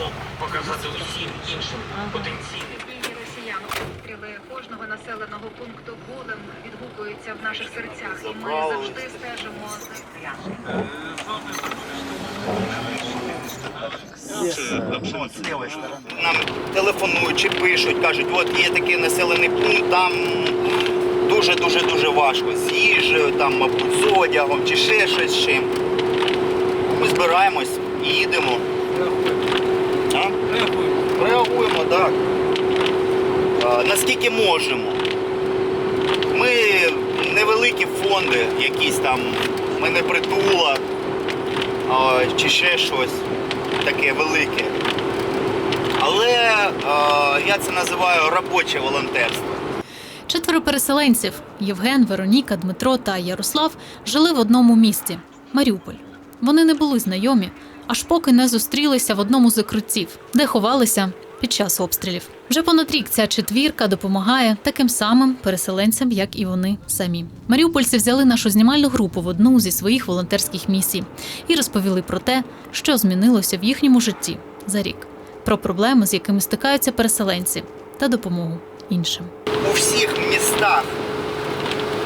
хочемо показати усім іншим потенційним. Дії росіян обстріли кожного населеного пункту болем відгукуються в наших серцях, і ми завжди стежимо за Нам телефонують чи пишуть, кажуть, от є такий населений пункт, там дуже-дуже дуже важко. З їжею, там, мабуть, з одягом чи ще щось з чим. Ми збираємось і їдемо. Реагуємо, так. Наскільки можемо. Ми невеликі фонди, якісь там, ми не притула чи ще щось таке велике. Але я це називаю робоче волонтерство. Четверо переселенців Євген, Вероніка, Дмитро та Ярослав жили в одному місті Маріуполь. Вони не були знайомі, аж поки не зустрілися в одному з укриттів, де ховалися під час обстрілів. Вже понад рік ця четвірка допомагає таким самим переселенцям, як і вони самі. Маріупольці взяли нашу знімальну групу в одну зі своїх волонтерських місій і розповіли про те, що змінилося в їхньому житті за рік, про проблеми, з якими стикаються переселенці, та допомогу іншим. У всіх містах,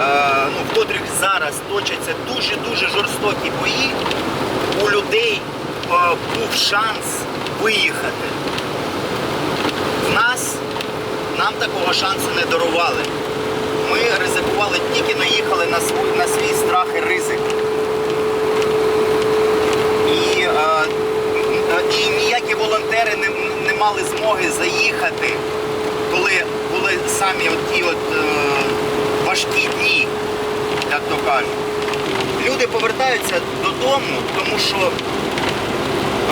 е, ну, в котрих зараз точаться дуже-дуже жорстокі бої, у людей е, був шанс виїхати. Нас нам такого шансу не дарували. Ми ризикували, тільки наїхали на свій, на свій страх і ризик. І, е, і ніякі волонтери не, не мали змоги заїхати, коли були самі от ті от, е, важкі дні, як то кажуть. Люди повертаються додому, тому що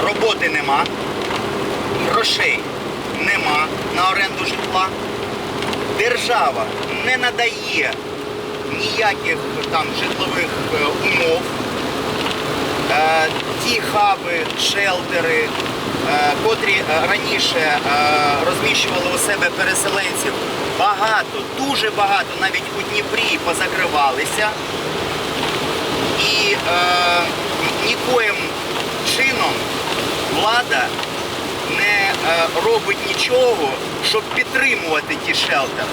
роботи нема, грошей нема на оренду житла. Держава не надає ніяких там житлових е, умов. Е, ті хаби, шелтери, е, котрі раніше розміщували у себе переселенців, багато, дуже багато, навіть у Дніпрі позакривалися. І е, нікоїм чином влада не робить нічого, щоб підтримувати ті шелтери.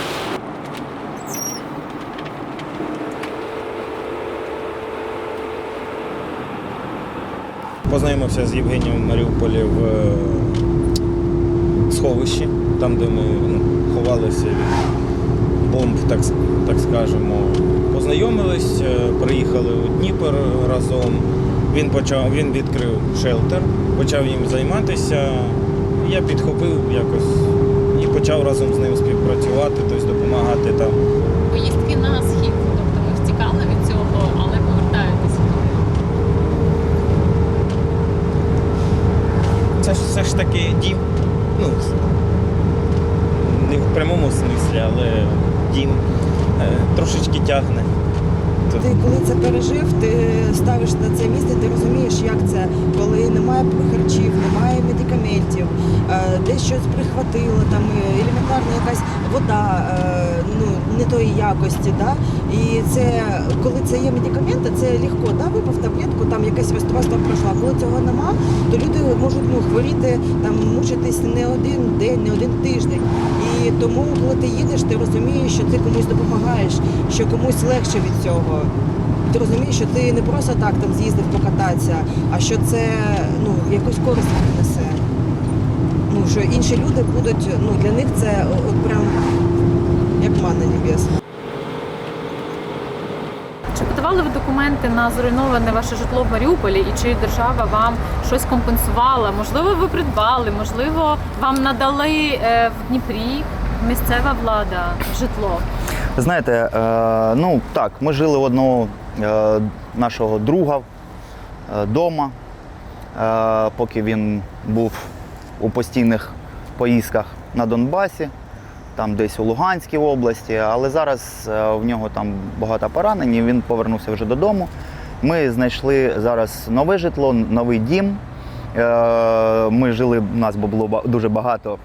Познайомився з Євгенієм в Маріуполі в е, сховищі, там, де ми ну, ховалися від бомб, так, так скажемо. Познайомились, е, приїхали у Дніпр разом. Він, почав, він відкрив шелтер, почав їм займатися. Я підхопив якось і почав разом з ним співпрацювати, тобто допомагати там. Поїздки на схід, тобто ви втікали від цього, але повертаєтеся. Це ж все ж таки дім. Ну, не в прямому смислі, але дім е, трошечки тягне. Тут Ти коли це пережив, ти ставиш на це місце, ти розумієш, як це, коли немає харчів, немає медикаментів, е, десь щось прихватило, там е, елементарна якась вода е, ну, не тої якості. Да? І це, коли це є медикаменти, це легко, да? випав таблетку, там якась розтроста пройшла. Коли цього нема, то люди можуть ну, хворіти, там, мучитись не один день, не один тиждень. І тому, коли ти їдеш, ти розумієш, що ти комусь допомагаєш, що комусь легше від цього. Ти розумієш, що ти не просто так там з'їздив покататися, а що це ну, якусь користь принесе. Ну, що інші люди будуть, ну для них це от прям як манна небесна. Чи подавали ви документи на зруйноване ваше житло в Маріуполі, і чи держава вам щось компенсувала? Можливо, ви придбали, можливо, вам надали е, в Дніпрі місцева влада житло. Знаєте, е, ну так, ми жили у одного е, нашого друга вдома, е, поки він був у постійних поїздках на Донбасі, там десь у Луганській області, але зараз в нього там багато поранень, і він повернувся вже додому. Ми знайшли зараз нове житло, новий дім. Ми жили, у нас було дуже багато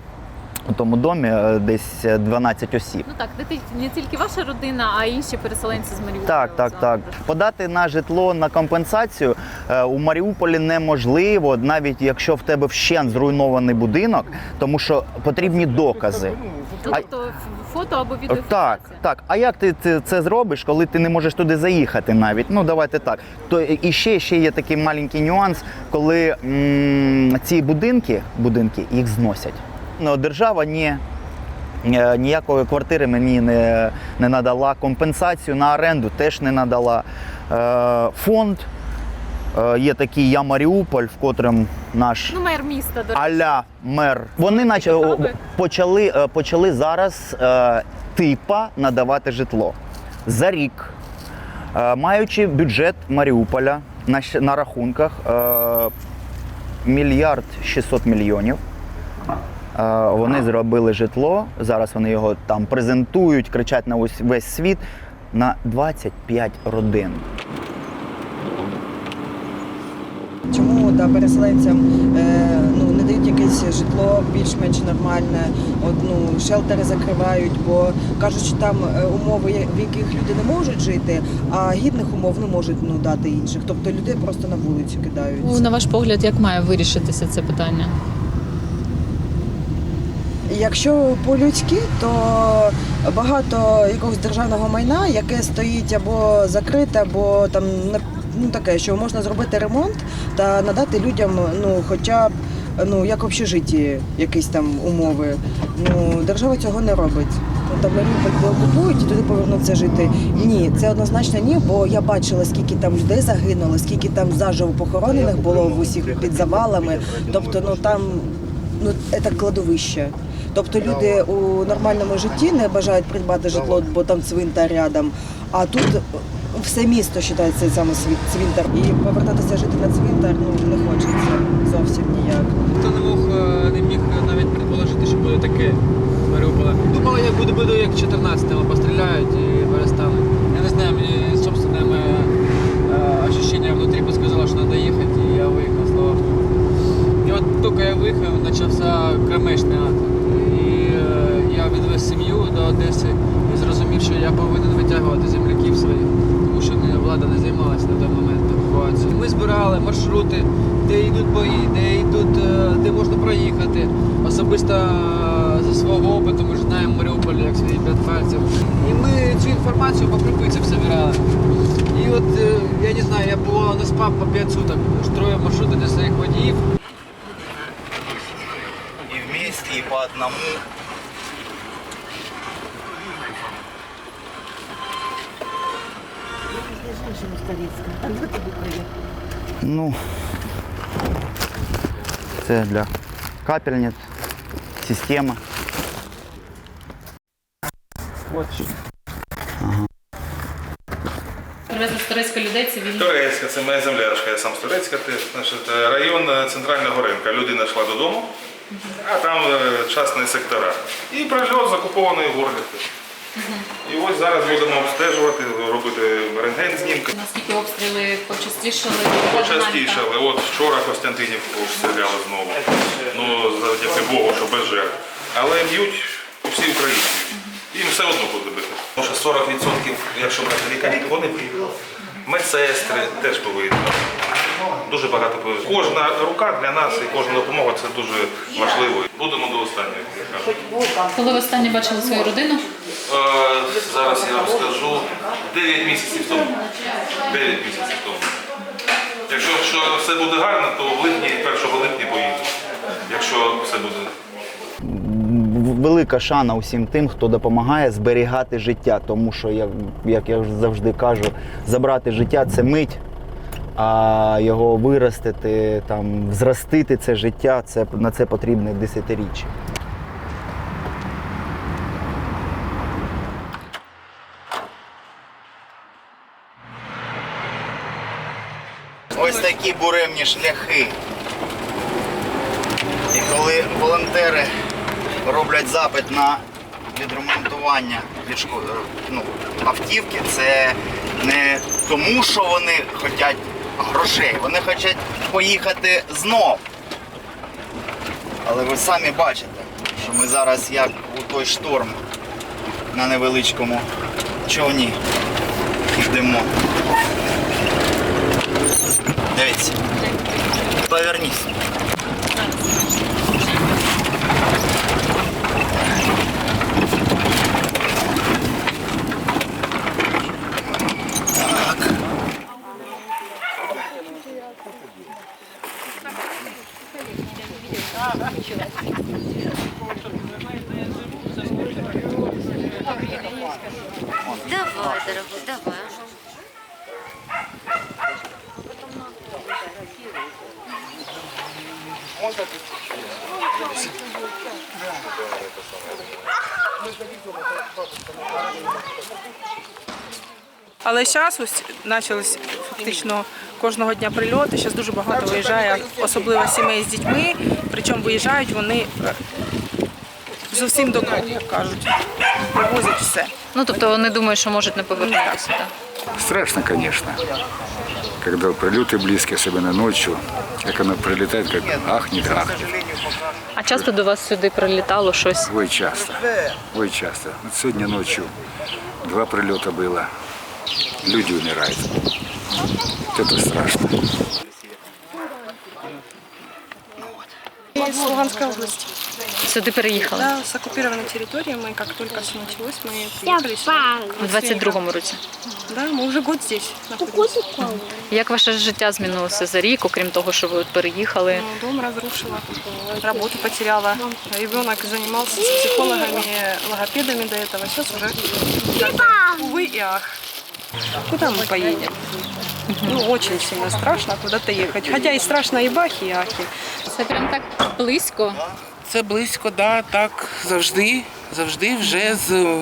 у тому домі е, десь 12 осіб. Ну так, не ті- не тільки ваша родина, а інші переселенці з Маріуполя. Так, так, так. Подати на житло на компенсацію е, у Маріуполі неможливо, навіть якщо в тебе вщент зруйнований будинок, тому що потрібні докази. Ну, тобто фото або Так, так. А як ти це, це зробиш, коли ти не можеш туди заїхати навіть? Ну давайте так. То і ще, ще є такий маленький нюанс, коли м, ці будинки, будинки їх зносять. Ну, держава ні. е, Ніякої квартири мені не, не надала, компенсацію на оренду теж не надала. Е, фонд е, є такий Я Маріуполь, в котрим наш Ну, мер міста, до. Аля мер. Вони наче почали, е, почали зараз е, типа надавати житло за рік, е, маючи бюджет Маріуполя на, на рахунках е, мільярд 600 мільйонів. Е, Вони зробили житло. Зараз вони його там презентують, кричать на ось весь світ на 25 родин. Чому да, переселенцям е, ну, не дають якесь житло більш-менш нормальне, от, ну, шелтери закривають, бо кажуть, що там е, умови, в яких люди не можуть жити, а гідних умов не можуть ну, дати інших. Тобто людей просто на вулицю кидають. Ну, на ваш погляд, як має вирішитися це питання? Якщо по-людськи, то багато якогось державного майна, яке стоїть або закрите, або там ну таке, що можна зробити ремонт та надати людям, ну хоча б ну як в общежитті якісь там умови. Ну держава цього не робить. Ну, там Маріуполь окупують і туди повернуться жити. Ні, це однозначно ні, бо я бачила, скільки там людей загинуло, скільки там заживо похоронених було в усіх під завалами. Тобто, ну там ну це кладовище. Тобто люди у нормальному житті не бажають придбати житло, бо там цвинтар рядом. А тут все місто вважає цей саме цвинтар. І повертатися жити на цвинтар ну не хочеться зовсім ніяк. Хто не мог не міг навіть предположити, що буде таке в Маріуполі. Думали, як буде, буде як 14-го, постріляють і перестали. Я не знаю, мені собственне моє е, ощущение внутрі підсказало, що треба їхати, і я виїхав, слава Богу. І от тільки я виїхав, почався кромешний ад. І е, я відвез сім'ю до Одеси і зрозумів, що я повинен витягувати земляків своїх, тому що влада не займалася на той момент евакуацією. Ми збирали маршрути, де йдуть бої, де йдуть, е, де можна проїхати. Особисто е, за свого опиту ми ж знаємо Маріуполь як свої п'ять пальців. І ми цю інформацію по крупицях собирали. І от я не знаю, я бувало не спав по 5 суток, строїв маршрути для своїх водіїв. И вместе, и по одному. Ну, це для капельниць, система. Привезли з Турецька людей цивільні. Турецька, це моя земляшка, я сам з Турецька. Ти, значить, район е, центрального ринка. Людина йшла додому, а там е, частні сектора. І прильот з окупованої Горлівки. І ось зараз будемо обстежувати, робити рентген знімки. Наскільки обстріли почастішали? Почастішали. От вчора Костянтинівку обстріляли знову. Ну, завдяки Богу, що без жертв. Але б'ють по всій Україні. Їм все одно буде бити. Тому що 40%, якщо брати лікарі, вони б'ють. Медсестри теж повинні. Дуже багато повинні. Кожна рука для нас і кожна допомога це дуже важливо. Будемо до останнього. Коли ви останнє бачили свою родину? Е, Зараз я вам скажу 9 місяців тому. 9 місяців тому. Якщо що все буде гарно, то в липні, 1 липня поїду. Якщо все буде Велика шана усім тим, хто допомагає зберігати життя, тому що, як, як я завжди кажу, забрати життя це мить, а його виростити, там, зростити це життя, це, на це потрібне десятиріччя. Ось такі буремні шляхи. І коли волонтери роблять запит на відремонтування е, ну, автівки, це не тому, що вони хочуть грошей, вони хочуть поїхати знов. Але ви самі бачите, що ми зараз як у той шторм на невеличкому човні йдемо. Дивіться. Повернісь. Давай, дорогой, давай. Але зараз ось почались фактично кожного дня прильоти. Зараз дуже багато виїжджає, особливо сімей з дітьми. Причому виїжджають вони е, зовсім додому, як кажуть. Привозять все. Ну тобто вони думають, що можуть не повернутися. Так? Страшно, конечно. Когда прилеты близкие, особенно ночью, как оно прилетает, как ахнет, ахнет. А часто до вас сюди прилітало щось? Ой, часто. Ой, часто. Вот сегодня ночью два прилета было Люди умирают. Вот Это страшно. Из Луганской области. Сюди переїхали Да, с оккупированной территории. Мы как только все началось, мы приехали сюда. у 22-му році. Да, мы уже год здесь находимся. Як ваше життя змінилося за рік, окрім того, що ви от переїхали? Ну, Дом разрушила, работу потеряла. Ребенок занимался с психологами, логопедами до этого. Сейчас уже, как бы, увы и ах. Куда мы поедем? Ну, очень сильно страшно куда-то ехать. Хотя и страшно и бахи, и ахи. Це прям так близько. Це близько, да, так завжди, завжди вже з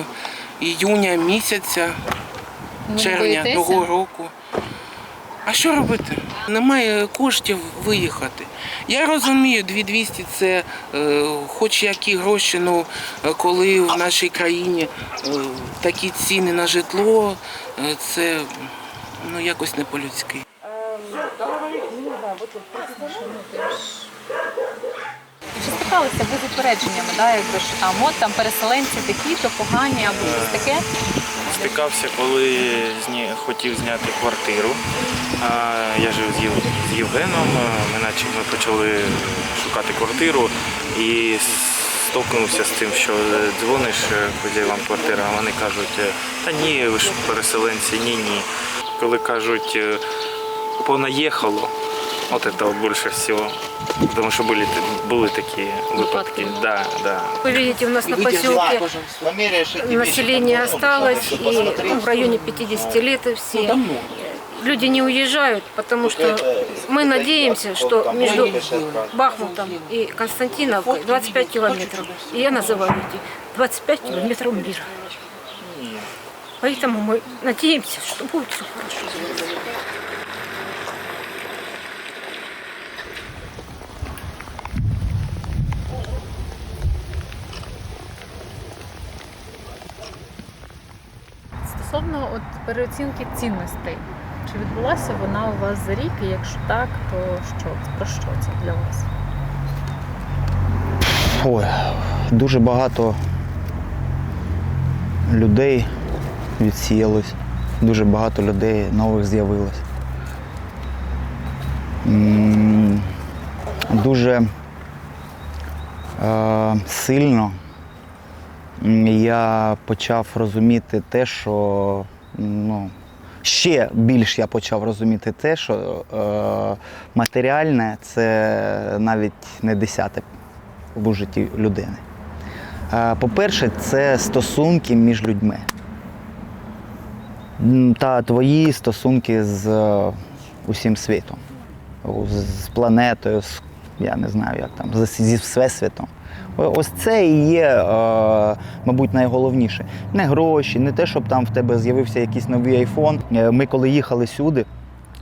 іюня місяця, червня боїтеся? того року. А що робити? Немає коштів виїхати. Я розумію, 2200 це е, хоч які гроші, ну коли в нашій країні е, такі ціни на житло, е, це ну якось не по-людськи. Чи стикалися ви з упередженнями, да, якби ж там от там переселенці такі, то погані або щось таке? Стикався, коли хотів зняти квартиру. Я жив з, Єв... з Євгеном. Ми, наче почали шукати квартиру і столкнувся з тим, що дзвониш е, хазяївам квартири, а вони кажуть, е, та ні, ви ж переселенці, ні, ні. Коли кажуть, е, понаїхало, от це от більше всього. Тому що були, були такі випадки. Да, да. Вы видите, у нас на поселке население вещи, осталось, и ну, в районе 50 лет и все. Люди не уезжают, потому что мы надеемся, что между Бахмутом и Константиновкой 25 километров. И я называю эти 25 километров мира. Поэтому мы надеемся, что будет все хорошо. Переоцінки цінностей, чи відбулася вона у вас за рік? І якщо так, то що про що це для вас? Ой, дуже багато людей відсіялось, дуже багато людей нових з'явилось. Дуже е, сильно я почав розуміти те, що ну, ще більш я почав розуміти те, що е, матеріальне це навіть не десяте в житті людини. Е, По-перше, це стосунки між людьми. Та твої стосунки з е, усім світом, з планетою, з, я не знаю, як там, з- зі всесвітом. Ось це і є, е, мабуть, найголовніше. Не гроші, не те, щоб там в тебе з'явився якийсь новий айфон. Е, Ми коли їхали сюди,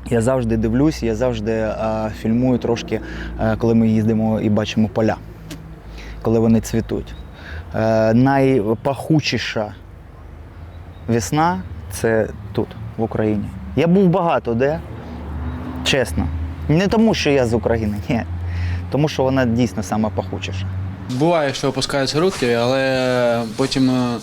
я завжди дивлюсь, я завжди е, фільмую трошки, е, коли ми їздимо і бачимо поля, коли вони цвітуть. Е, найпахучіша весна це тут, в Україні. Я був багато де, чесно. Не тому, що я з України, ні. Тому що вона дійсно сама пахучіша. Буває, що опускаються руки, але потім е,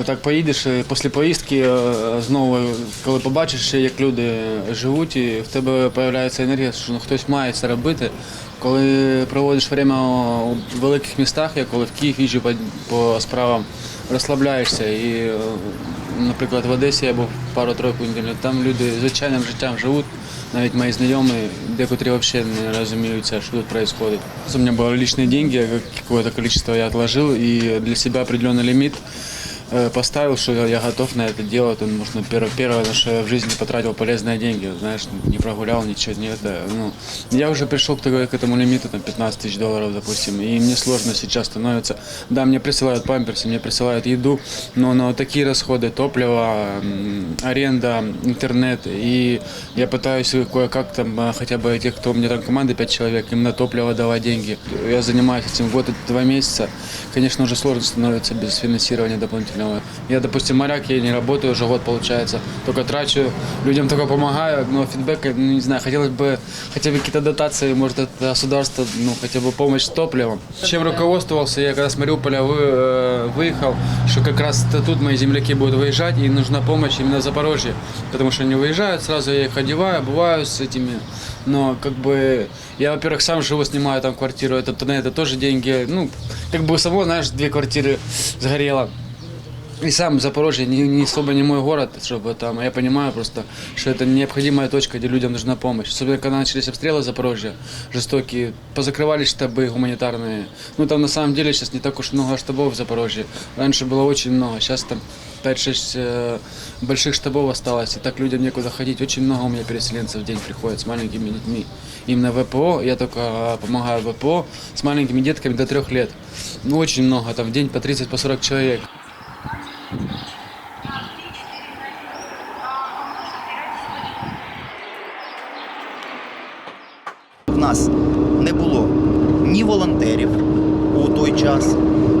отак поїдеш і після поїздки е, знову, коли побачиш, як люди живуть, і в тебе з'являється енергія, що ну, хтось має це робити. Коли проводиш время у великих містах, я коли в Київ їжджу по, по справам, розслабляєшся. І, е, наприклад, в Одесі я був пару-тройку неділь, там люди звичайним життям живуть. Навіть мої знайомі, декотрі взагалі не розуміють, що тут відбувається. У мене були личные деньги, какое-то количество я отложил, и для себя определенный лимит э, Поставил, что я готов на это делать. Он, может, первое, первое, на что я в жизни потратил полезные деньги, знаешь, не прогулял, ничего, не это. Ну, я уже пришел к, к этому лимиту, там, 15 тысяч долларов, допустим, и мне сложно сейчас становится. Да, мне присылают памперсы, мне присылают еду, но вот такие расходы, топливо, аренда, интернет, и я пытаюсь кое-как там, а, хотя бы тех, кто у меня там команда 5 человек, им на топливо давать деньги. Я занимаюсь этим год два месяца. Конечно, уже сложно становится без финансирования дополнительного. Я, допустим, моряк, я не работаю уже год, получается. Только трачу, людям только помогаю, но фидбэка, ну, не знаю, хотелось бы хотя бы какие-то дотации, может, от государства, ну, хотя бы помощь с топливом. Чем руководствовался, я когда с Мариуполя вы, э, выехал, что как раз тут мои земляки будут выезжать, и нужна помощь именно в Запорожье, потому что они выезжают, сразу я их одеваю, бываю с этими, но как бы я, во-первых, сам живу, снимаю там квартиру, это, на это тоже деньги, ну, как бы у самого, знаешь, две квартиры сгорело. И сам Запорожье не, не особо не мой город, чтобы там, я понимаю просто, что это необходимая точка, где людям нужна помощь. Особенно, когда начались обстрелы Запорожья, жестокие, позакрывались штабы гуманитарные. Ну, там на самом деле сейчас не так уж много штабов в Запорожье. Раньше было очень много, сейчас там 5-6 э, больших штабов осталось, и так людям некуда ходить. Очень много у меня переселенцев в день приходит с маленькими детьми. Именно ВПО, я только э, помогаю ВПО с маленькими детками до трех лет. Ну, очень много, там в день по 30-40 по 40 человек. Не було ні волонтерів у той час,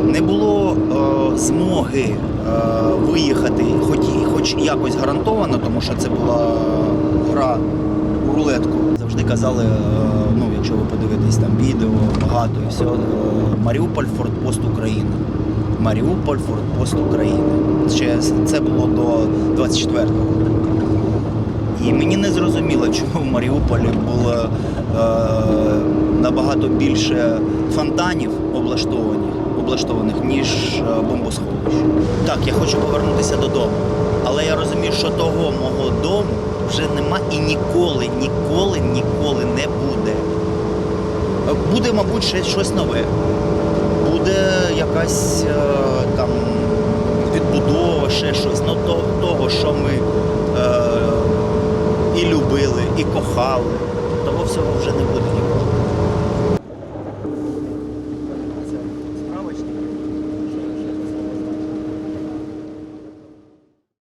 не було е, змоги е, виїхати, хоч, хоч якось гарантовано, тому що це була гра у рулетку. Завжди казали, е, ну якщо ви подивитесь там відео, багато і все, е, Маріуполь фортпост України. Маріуполь фортпост України. Ще це було до 24-го. І мені не зрозуміло, чому в Маріуполі було е, набагато більше фонтанів облаштованих, облаштованих, ніж е, бомбосховищ. Так, я хочу повернутися додому, але я розумію, що того мого дому вже нема і ніколи, ніколи, ніколи не буде. Е, Буде, мабуть, ще щось нове. Буде якась е, там відбудова, ще щось. Ну, то, того, що ми е, і любили, і кохали. Того всього вже не буде ніколи.